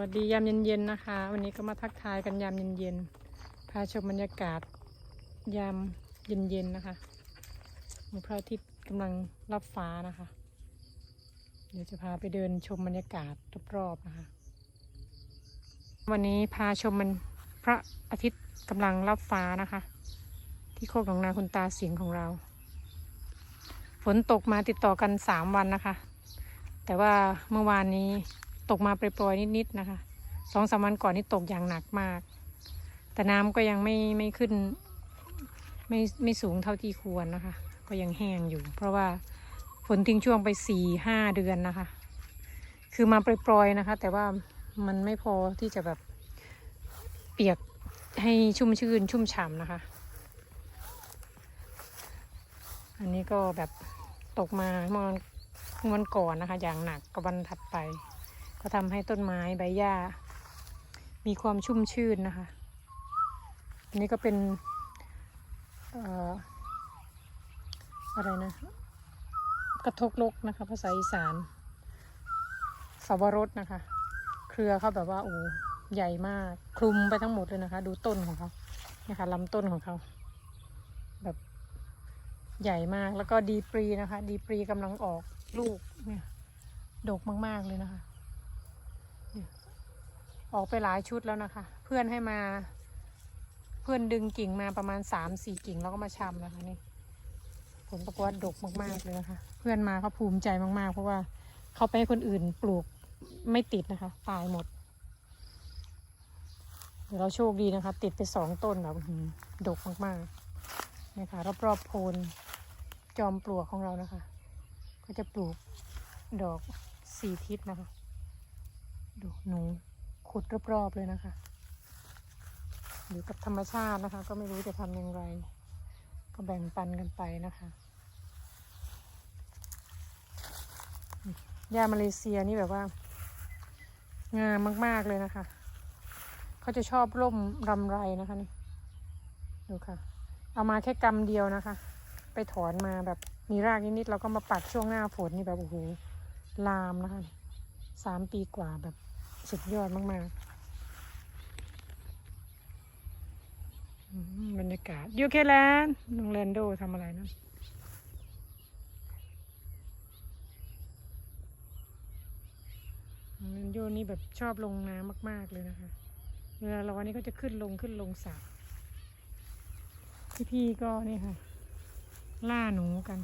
วัสดียามเย็นๆนะคะ วันนี้ก็มาทักทายกันยามเย็นๆพาชมบรรยากาศ ยามเย็นๆนะคะมีพระอาทิตย์กำลังรับฟ้านะคะ เดี๋ยวจะพาไปเดินชมบรรยากาศรอบๆนะคะ วันนี้พาชมมันพระอาทิตย์กำลังรับฟ้านะคะ ที่โคกหนองนาคุณตาเสิงของเรา ฝนตกมาติดต่อกันสามวันนะคะ แต่ว่าเมื่อวานนี้ ตกมาโปรยๆนิดๆนะคะสองสามวันก่อนนี่ตกอย่างหนักมาก แต่น้ำก็ยังไม่ไม่ขึ้น ไม่ไม่สูงเท่าที่ควรนะคะ ก็ยังแห้งอยู่ เพราะว่าฝนทิ้งช่วงไปสี่ห้าเดือนนะคะ คือมาโปรยๆนะคะ แต่ว่ามันไม่พอที่จะแบบเปียกให้ชุ่มชื่นชุ่มฉ่ำนะคะ อันนี้ก็แบบตกมาเมื่อวันวันก่อนนะคะ อย่างหนักกับวันถัดไป ก็ทำให้ต้นไม้ใบหญ้า มีความชุ่มชื่นนะคะ อันนี้ก็เป็นอะไรนะ กระทกลกนะคะ ภาษาอีสานสวรสนะคะ เครือเขาแบบว่าโอ้ใหญ่มากคลุมไปทั้งหมดเลยนะคะ ดูต้นของเขาเนี่ยค่ะลำต้นของเขาแบบใหญ่มากแล้วก็ดีปรีนะคะ ดีปรีกำลังออกลูกเนี่ยดกมาก ๆ เลยนะคะ ออกไปหลายชุดแล้วนะคะ เพื่อนให้มา เพื่อนดึงกิ่งมาประมาณสามสี่กิ่งแล้วก็มาชำนะคะนี่ ผลปรากฏว่าดกมากๆเลยนะคะเพื่อนมาเขาภูมิใจมากๆ เพราะว่าเขาไปให้คนอื่นปลูกไม่ติดนะคะ ตายหมดเดี๋ยวเราโชคดีนะคะ ติดไปสองต้นแบบอื้อหือดกมากๆนี่ยค่ะรอบๆโพนจอมปลวกของเรานะคะ ก็จะปลูกดอกสี่ทิศนะคะดูหนู ขุดรอบๆเลยนะคะ อยู่กับธรรมชาตินะคะ ก็ไม่รู้จะทำอย่างไร ก็แบ่งปันกันไปนะคะยามาเลเซียนี่แบบว่า งามมาก ๆ เลยนะคะ เขาจะชอบร่มรำไรนะคะนี่ ดูค่ะ เอามาแค่กำเดียวนะคะ ไปถอนมาแบบมีรากนิดๆเราก็มาปักช่วงหน้าฝนนี่แบบโอ้โหลามนะคะสามปีกว่าแบบ สุดยอดมากๆบรรยากาศยูเคแลนด์น้องแลนโดทำอะไรนะน้องแลนโดนี่แบบชอบลงน้ำมาก ๆ เลยนะคะ เวลาร้อนนี่ก็จะขึ้นลงขึ้นลงสระพี่ๆก็นี่ค่ะ ล่าหนูกัน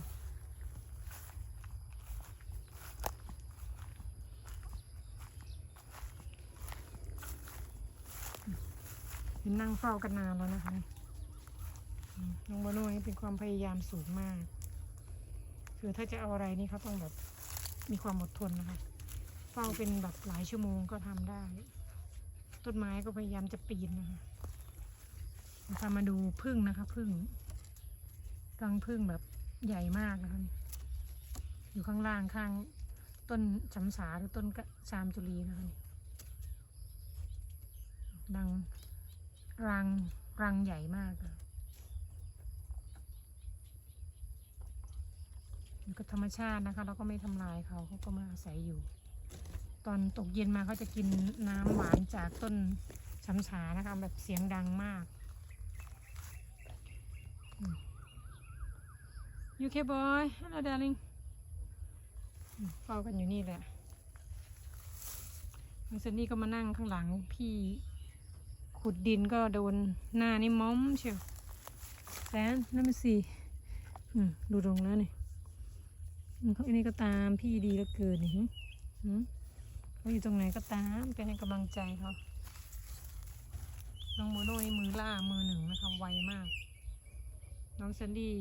นนั่งเฝ้ากันนานแล้วนะคะน้องบาโน่นี่เป็นความพยายามสูงมาก คือถ้าจะเอาอะไรนี่เขาต้องแบบมีความอดทนนะคะ เฝ้าเป็นแบบหลายชั่วโมงก็ทำได้ ต้นไม้ก็พยายามจะปีนนะคะพามาดูพึ่งนะคะพึ่งรังพึ่งแบบใหญ่มากนะคะ อยู่ข้างล่างข้างต้นจำสาหรือต้นชามจุลีนะคะดัง รังรังใหญ่มากอยู่กับธรรมชาตินะคะ เราก็ไม่ทำลายเขาเขาก็มาอาศัยอยู่ ตอนตกเย็นมาเขาจะกินน้ำหวานจากต้นช้ำฉานะคะ แบบเสียงดังมากยูเคบอยฮัลโหลดาริงเฝ้ากันอยู่นี่แหละน้องเซนนี่ก็มานั่งข้างหลังพี่ ขุดดินก็โดนหน้านี่ม้อมเชียวแสนนั่นมันสิอืมดูตรงแล้วนี่เขาอันนี้ก็ตามพี่ดีเหลือเกินนี่เขาอยู่ตรงไหนก็ตามไปให้กำลังใจเขาน้องโมโน่นี่มือล่ามือหนึ่งนะคะไวมาก น้องซันดี้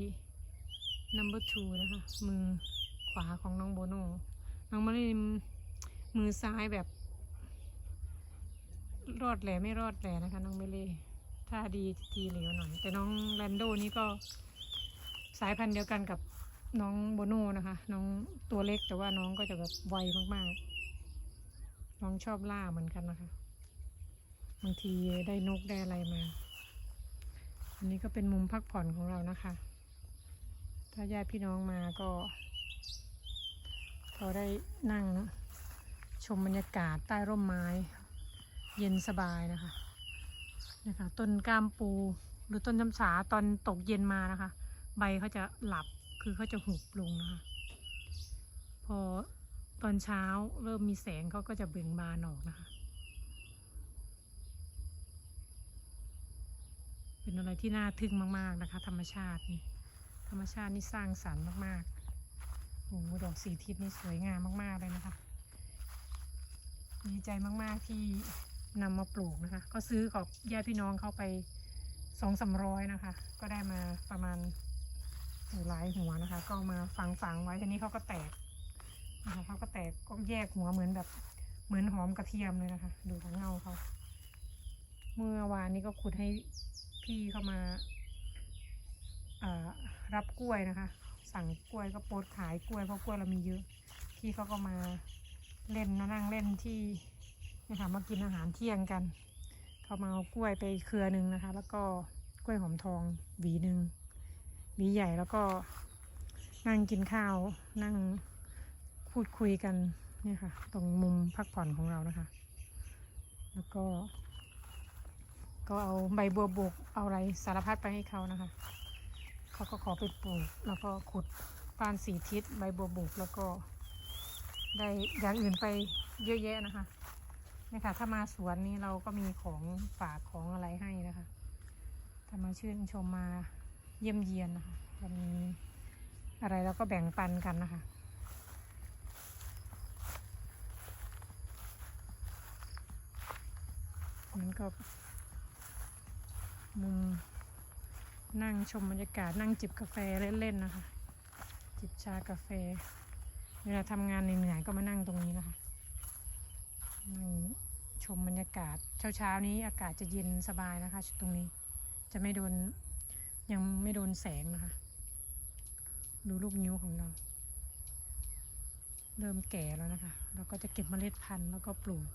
number two นะคะ มือขวาของน้องโบโน่น้องมโน่นมือซ้ายแบบ รอดแหล่ไม่รอดแหล่นะคะ น้องเมเล่ถ้าดีทีเหลวหน่อย แต่น้องแลนโดนี่ก็สายพันธุ์เดียวกันกับน้องโบโน่นะคะ น้องตัวเล็กแต่ว่าน้องก็จะแบบไวมากๆ น้องชอบล่าเหมือนกันนะคะ บางทีได้นกได้อะไรมา อันนี้ก็เป็นมุมพักผ่อนของเรานะคะ ถ้าญาติพี่น้องมาก็พอได้นั่งชมบรรยากาศใต้ร่มไม้ เย็นสบายนะคะนะคะต้นกามปูหรือต้นจำสาตอนตกเย็นมานะคะ ใบเขาจะหลับคือเขาจะหุบลงนะคะ พอตอนเช้าเริ่มมีแสงเขาก็จะเบ่งบานออกนะคะ เป็นอะไรที่น่าทึ่งมากๆนะคะ ธรรมชาตินี่ธรรมชาตินี่สร้างสรรค์มากๆโอ้โหดอกสีทิศนี่สวยงามมากๆเลยนะคะดีใจมากๆที่ นำมาปลูกนะคะ ก็ซื้อกับญาติพี่น้องเข้าไปสองสามร้อยนะคะ ก็ได้มาประมาณหลายหัวนะคะ ก็มาฝังฝังไว้ทีนี้เขาก็แตกนะคะเขาก็แตกก็แยกหัวเหมือนแบบเหมือนหอมกระเทียมเลยนะคะ ดูของเงาเขาเมื่อวานนี้ก็ขุดให้พี่เข้ามาอ่อรับกล้วยนะคะ สั่งกล้วยก็โพสขายกล้วยเพราะกล้วยเรามีเยอะพี่เขาก็มาเล่นนั่งเล่นที่ นะคะมากินอาหารเที่ยงกัน เขามาเอากล้วยไปเครือหนึ่งนะคะ แล้วก็กล้วยหอมทองหวีหนึ่งหวีใหญ่แล้วก็นั่งกินข้าวนั่งพูดคุยกันเนี่ยค่ะ ตรงมุมพักผ่อนของเรานะคะ แล้วก็ ก็เอาใบบัวบกเอาอะไรสารพัดไปให้เขานะคะ เขาก็ขอไปปลูกแล้วก็ขุดปานสีทิศใบบัวบกแล้วก็ได้อย่างอื่นไปเยอะแยะนะคะ นี่ค่ะ ถ้ามาสวนนี้เราก็มีของฝากของอะไรให้นะคะ ถ้ามาชื่นชมมาเยี่ยมเยียนนะคะเรามีอะไรเราก็แบ่งปันกันนะคะมันก็มุมนั่งชมบรรยากาศนั่งจิบกาแฟเล่นๆนะคะ จิบชากาแฟ เวลาทำงานเหนื่อยๆก็มานั่งตรงนี้นะคะ ชมบรรยากาศเช้าๆนี้อากาศจะเย็นสบายนะคะ ตรงนี้จะไม่โดนยังไม่โดนแสงนะคะ ดูลูกนิ้วของเรา เริ่มแก่แล้วนะคะ เราก็จะเก็บเมล็ดพันธุ์แล้วก็ปลูก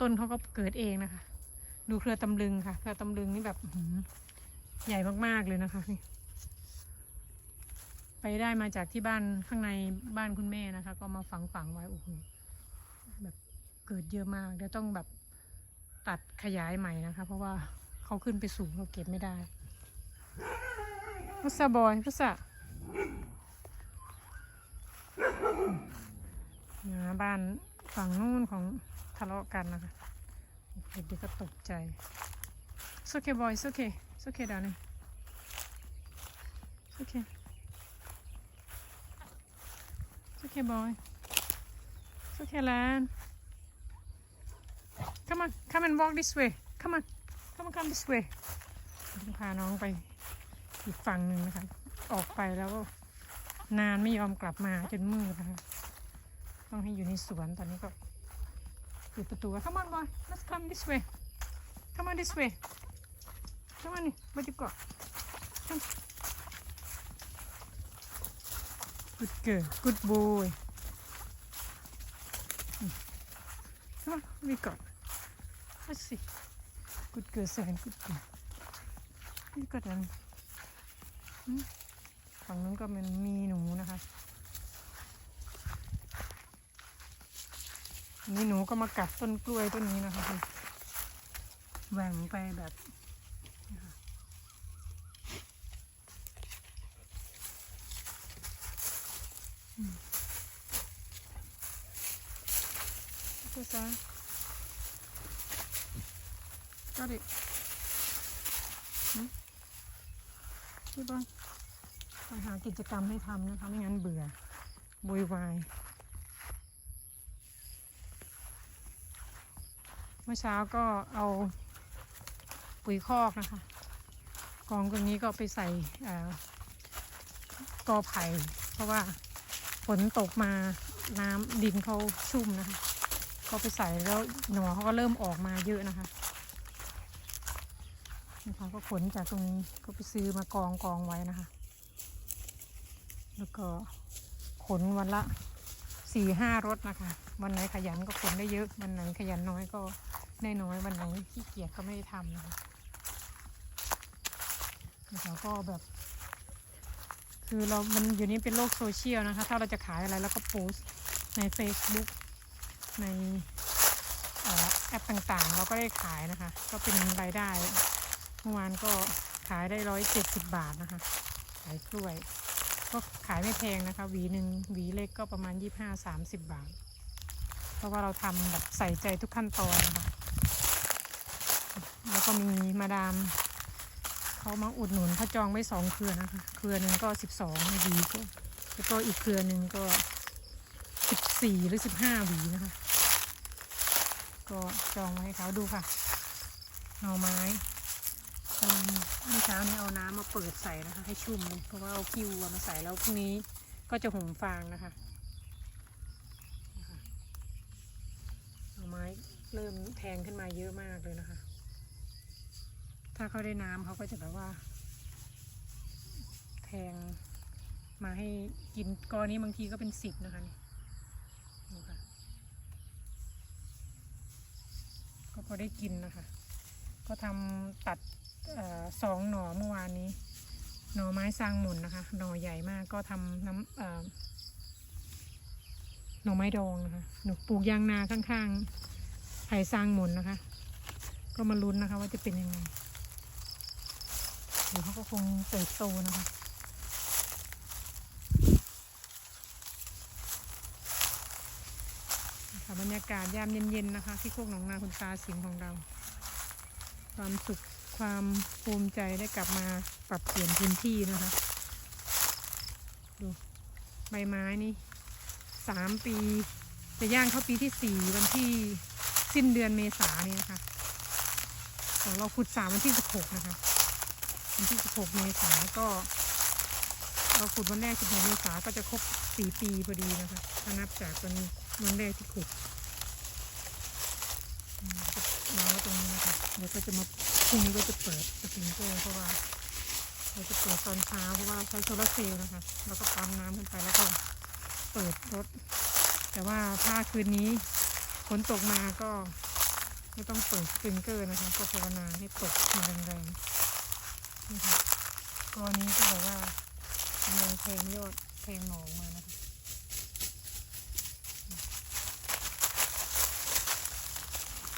ต้นเขาก็เกิดเองนะคะ ดูเครือตำลึงค่ะ เครือตำลึงนี่แบบใหญ่มากๆเลยนะคะนี่ไปได้มาจากที่บ้านข้างในบ้านคุณแม่นะคะ ก็มาฝังฝังไว้โอ้โห เกิดเยอะมากเดี๋ยวต้องแบบตัดขยายใหม่นะคะ เพราะว่าเขาขึ้นไปสูงเราเก็บไม่ได้พุทธบอยพุทธะนะบ้านฝั่งนู้นของทะเลาะกันนะคะเด็กๆก็ตกใจ It's okay boy It's okay It's okay darling It's okay It's okay, boy. It's okay, lad. Come on, come and walk this way. Come on, come on, come this way. ต้องพาน้องไปอีกฝั่งหนึ่งนะคะ ออกไปแล้วก็นานไม่ยอมกลับมาจนมืดนะคะ ต้องให้อยู่ในสวนตอนนี้ก็ปิดประตู Come on, boy. Let's come this way. Come on this way. Come on, what you got? Come. Good girl, good boy. Come on, we got. Let's see. Good girl, seven, good girl. We got them. อืมฝั่งนู้นก็มันมีหนูนะคะอันนี่หนูก็มากัดต้นกล้วยต้นนี้นะคะ แหว่งไปแบบนะคะ What's that? Got it. พี่บอลไปหากิจกรรมให้ทำนะคะ ไม่งั้นเบื่อโวยวาย เมื่อเช้าก็เอาปุ๋ยคอกนะคะ กองตรงนี้ก็ไปใส่เอ่อกอไผ่เพราะว่าฝนตกมาน้ำดินเขาชุ่มนะคะ ก็ไปใส่แล้วหนอเขาก็เริ่มออกมาเยอะนะคะ นะคะก็ขนจากตรงนี้ก็ไปซื้อมากองกองไว้นะคะ แล้วก็ขนวันละสี่ห้ารถนะคะ วันไหนขยันก็ขนได้เยอะ วันไหนขยันน้อยก็ได้น้อย วันไหนขี้เกียจก็ไม่ได้ทำนะคะนะคะก็แบบ คือเรา มันอยู่นี้เป็นโลกโซเชียลนะคะ ถ้าเราจะขายอะไรแล้วก็โพสต์ใน Facebook ในอปต่างๆ เราก็ได้ขายนะคะ ก็เป็นรายได้ มื่อวานก็ขายได้ร้อยเจ็ดสิบบาทนะคะ ขายกล้วย ก็ขายไม่แพงนะคะ หวีหนึ่งหวีเล็กก็ประมาณยี่ห้าสามสิบบาท เพราะว่าเราทำแบบใส่ใจทุกขั้นตอนนะคะแล้วก็มีมาดามเขามาอุดหนุนเขาจองไว้สองเครือนะคะ เครือหนึ่งก็สิบสองหวีก็แล้วก็อีกเครือหนึ่งก็สิบสี่หรือสิบห้าหวีนะคะ ก็จองไว้ให้เขาดูค่ะหน่อไม้ำลังเมื่อเช้านี้เอาน้ำมาเปิดใส่นะคะ ให้ชุ่มเพราะว่าเอาคิวมาใส่แล้วพรุ่งนี้ก็จะหุงฟางนะคะนะคะหน่อไม้เริ่มแทงขึ้นมาเยอะมากเลยนะคะ ถ้าเขาได้น้ำเขาก็จะแบบว่า แทงมาให้กินกอนี้บางทีก็เป็นสิบนะคะนี่ดูค่ะก็พอได้กินนะคะ ก็ทำตัด สองหน่อเมื่อวานนี้ หน่อไม้สร้างหมุนนะคะ หน่อใหญ่มากก็ทำน้ำหน่อไม้ดองนะคะหนูปลูกยางนาข้างๆไผ่สร้างหมุนนะคะ ก็มาลุ้นนะคะ ว่าจะเป็นยังไงเดี๋ยวเขาก็คงเติบโตนะคะค่ะบรรยากาศยามเย็นๆนะคะ ที่โคกหนองนาคุณตาสิงของเรา ความสุข ความภูมิใจได้กลับมาปรับเปลี่ยนพื้นที่นะคะ ดูใบไม้นี่สามปี จะย่างเข้าปีที่สี่วันที่สิ้นเดือนเมษานี่นะคะแต่เราขุดสามวันที่สิบหกนะคะวันที่สิบหกเมษาก็ เราขุดวันแรกสิบหกเมษาก็จะครบสี่ปีพอดีนะคะถ้านับจากวันวันแรกที่ขุดมก็วางไว้ตรงนี้นะคะเดี๋ยวก็จะมา รุ่งนี้ก็จะเปิดสปริงเกอร์เพราะว่าเราจะเปิดตอนเช้าเพราะว่าใช้โซลาร์เซลล์นะคะแล้วก็ปั๊มน้ำขึ้นไปแล้วก็เปิดรถ แต่ว่าถ้าคืนนี้ฝนตกมาก็ไม่ต้องเปิดสปริงเกอร์นะคะก็ภาวนาให้ตกมาแรงๆนี่ค่ะก้อนนี้ก็แบบว่ากำลังแทงยอดแทงหนองมานะคะ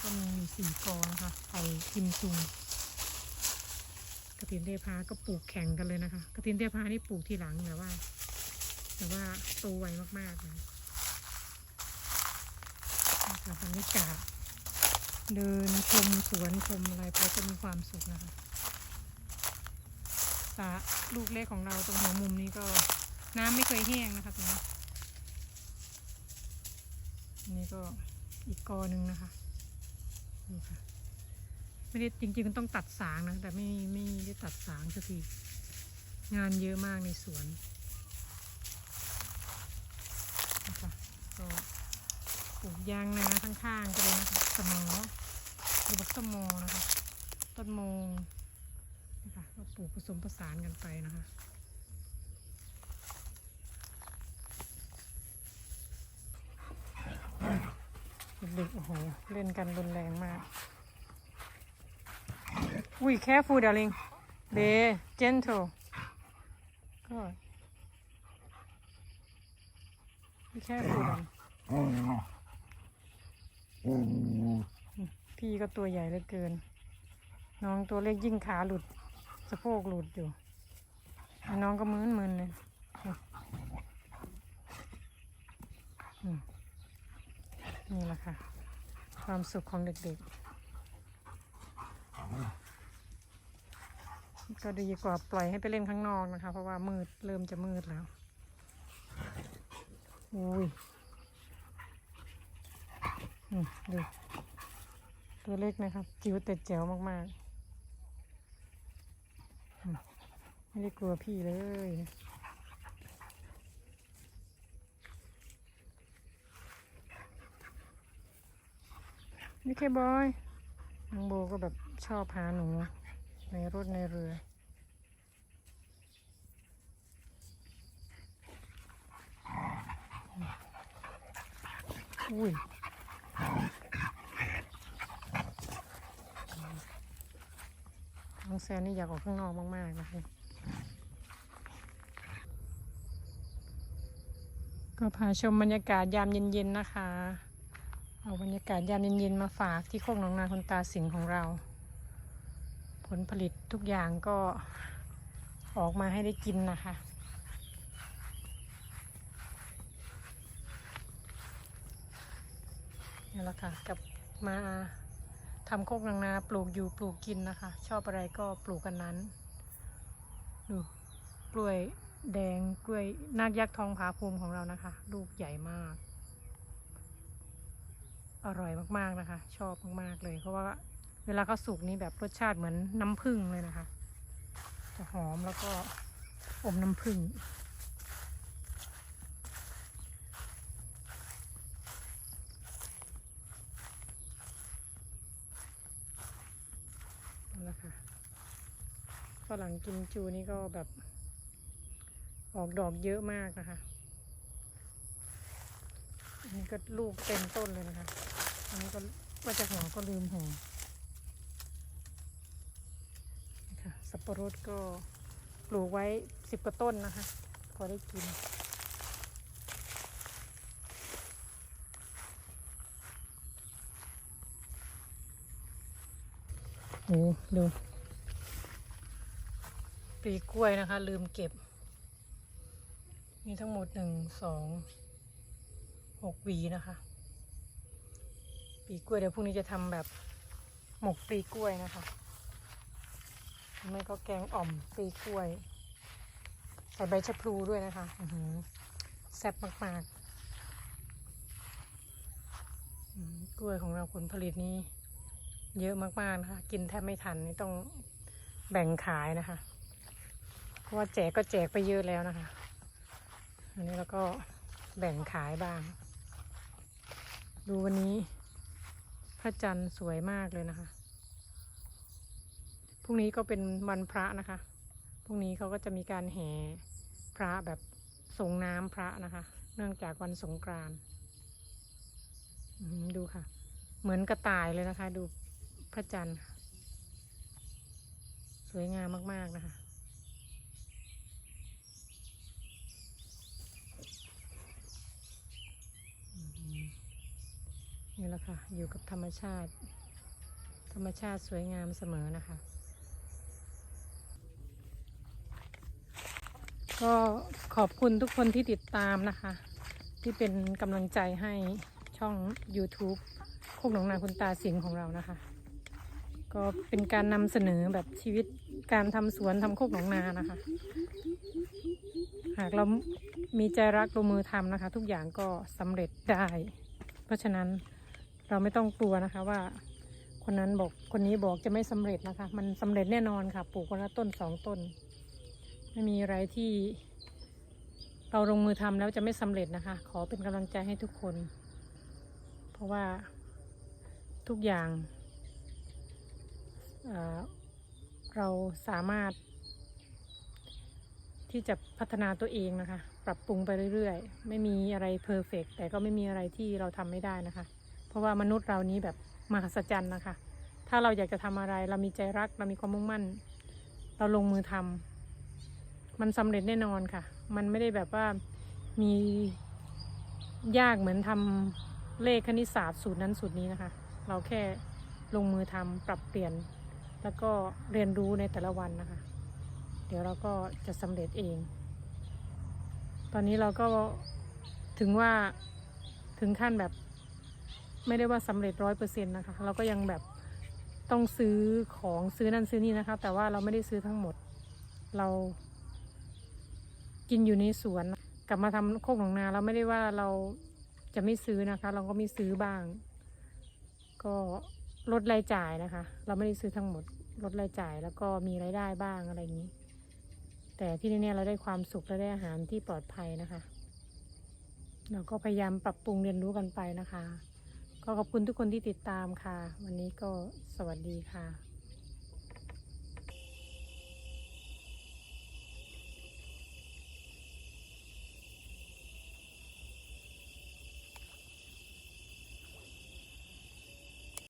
ก็มีอยู่สี่กอนะคะไผ่กิมซุง กระถินเทพาก็ปลูกแข่งกันเลยนะคะกระถินเทพานี่ปลูกทีหลังแต่ว่า แต่ว่าโตไวมากๆนะคะบรรยากาศเดินชมสวนชมอะไรไปก็มีความสุขนะคะสระลูกเล็กของเราตรงหัวมุมนี้ก็น้ำไม่เคยแห้งนะคะตรงนี้นนี้ก็อีกกอหนึ่งนะคะดูค่ะ ไม่ได้จริงๆมันต้องตัดสางนะ แต่ไม่ไม่ได้ตัดสางสักทีงานเยอะมากในสวนนะคะก็ปลูกยางนาข้างๆกันเลยนะคะสมอหรือบักสมนะคะ ต้นโมงนะคะก็ปลูกผสมผสานกันไปนะคะเด็กๆโอ้โห เล่นกันรุนแรงมาก อุ้ย careful darling be gentle ก็ be careful darling พี่ก็ตัวใหญ่เหลือเกิน น้องตัวเล็กยิ่งขาหลุดสะโพกหลุดอยู่ น้องก็มึนมึนๆเลยนี่แหละค่ะ ความสุขของเด็กๆ ก็ดีกว่าปล่อยให้ไปเล่นข้างนอกนะคะ เพราะว่ามืดเริ่มจะมืดแล้วอุ้ยดูตัวเล็กนะครับ จิ๋วแต่แจ๋วมากๆ ไม่ได้กลัวพี่เลยนี่แค่บอยน้องโบก็แบบชอบพาหนู ในรถในเรืออุ้ยน้องแซนนี่อยากออกข้างนอกมากๆนะคะก็พาชมบรรยากาศยามเย็นๆนะคะ เอาบรรยากาศยามเย็นๆมาฝากที่โคกหนองนาคนตาสิงของเรา ผลผลิตทุกอย่างก็ออกมาให้ได้กินนะคะ นี่แหละค่ะกับมาทำโคกนางนาปลูกอยู่ปลูกกินนะคะ ชอบอะไรก็ปลูกกันนั้นดูกล้วยแดงกล้วยนาคยักษ์ทองผาภูมิของเรานะคะ ลูกใหญ่มาก อร่อยมากๆนะคะ ชอบมากๆเลยเพราะว่า เวลาเขาสุกนี่แบบรสชาติเหมือนน้ำผึ้งเลยนะคะ จะหอมแล้วก็อมน้ำผึ้งนั่นแหละค่ะฝรั่งกิมจูนี่ก็แบบ ออกดอกเยอะมากนะคะ อันนี้ก็ลูกเต็มต้นเลยนะคะ อันนี้ก็ว่าจะห่อก็ลืมห่อนี่ค่ะ สับปะรดก็ปลูกไว้สิบกว่าต้นนะคะ พอได้กิน โอ้ดูปลีกล้วยนะคะ ลืมเก็บ มีทั้งหมดหนึ่งสองหกวีนะคะปลีกล้วยเดี๋ยวพรุ่งนี้จะทำแบบหมกปลีกล้วยนะคะ ไม่ก็แกงอ่อมปีกล้วย ใส่ใบชะพลูด้วยนะคะอืแซ่บมากๆกล้วยของเราผลผลิตนี้ เยอะมากๆนะคะ กินแทบไม่ทันนี่ต้องแบ่งขายนะคะ เพราะว่าแจกก็แจกไปเยอะแล้วนะคะ อันนี้เราก็แบ่งขายบ้าง ดูวันนี้ พระจันทร์สวยมากเลยนะคะ พรุ่งนี้ก็เป็นวันพระนะคะ พรุ่งนี้เขาก็จะมีการแห่พระแบบส่งน้ำพระนะคะ เนื่องจากวันสงกรานต์ดูค่ะ เหมือนกระต่ายเลยนะคะ ดูพระจันทร์ สวยงามมาก ๆ นะคะ นี่แหละค่ะ อยู่กับธรรมชาติ ธรรมชาติสวยงามเสมอนะคะ ก็ขอบคุณทุกคนที่ติดตามนะคะ ที่เป็นกำลังใจให้ช่อง YouTube โคกหนองนาคุณตาสิงของเรานะคะ ก็เป็นการนำเสนอแบบชีวิตการทำสวนทำโคกหนองนานะคะ หากเรามีใจรักลงมือทำนะคะ ทุกอย่างก็สำเร็จได้ เพราะฉะนั้นเราไม่ต้องกลัวนะคะว่า คนนั้นบอกคนนี้บอกจะไม่สำเร็จนะคะ มันสำเร็จแน่นอนค่ะปลูกคนละต้นสองต้น ไม่มีอะไรที่ เราลงมือทำแล้วจะไม่สำเร็จนะคะ ขอเป็นกำลังใจให้ทุกคน เพราะว่าทุกอย่างเเราสามารถ ที่จะพัฒนาตัวเองนะคะ ปรับปรุงไปเรื่อยๆ ไม่มีอะไรเพอร์เฟกแต่ก็ไม่มีอะไรที่เราทำไม่ได้นะคะ เพราะว่ามนุษย์เรานี้แบบมหัศจรรย์นะคะ ถ้าเราอยากจะทำอะไร เรามีใจรัก เรามีความมุ่งมั่น เราลงมือทำ มันสำเร็จแน่นอนค่ะ มันไม่ได้แบบว่ามียากเหมือนทำเลขคณิตศาสตร์สูตรนั้นสูตรนี้นะคะ เราแค่ลงมือทำปรับเปลี่ยน แล้วก็เรียนรู้ในแต่ละวันนะคะ เดี๋ยวเราก็จะสำเร็จเอง ตอนนี้เราก็ถึงว่าถึงขั้นแบบไม่ได้ว่าสำเร็จร้อยเปอร์เซ็นต์นะคะ เราก็ยังแบบต้องซื้อของซื้อนั่นซื้อนี่นะคะ แต่ว่าเราไม่ได้ซื้อทั้งหมดเรา กินอยู่ในสวน กลับมาทำโคกหนองนาเราไม่ได้ว่าเราจะไม่ซื้อนะคะ เราก็มีซื้อบ้าง ก็ลดรายจ่ายนะคะ เราไม่ได้ซื้อทั้งหมดลดรายจ่ายแล้วก็มีรายได้บ้างอะไรอย่างนี้ แต่ที่นี่เราได้ความสุขและได้อาหารที่ปลอดภัยนะคะ เราก็พยายามปรับปรุงเรียนรู้กันไปนะคะ ก็ขอบคุณทุกคนที่ติดตามค่ะ วันนี้ก็สวัสดีค่ะ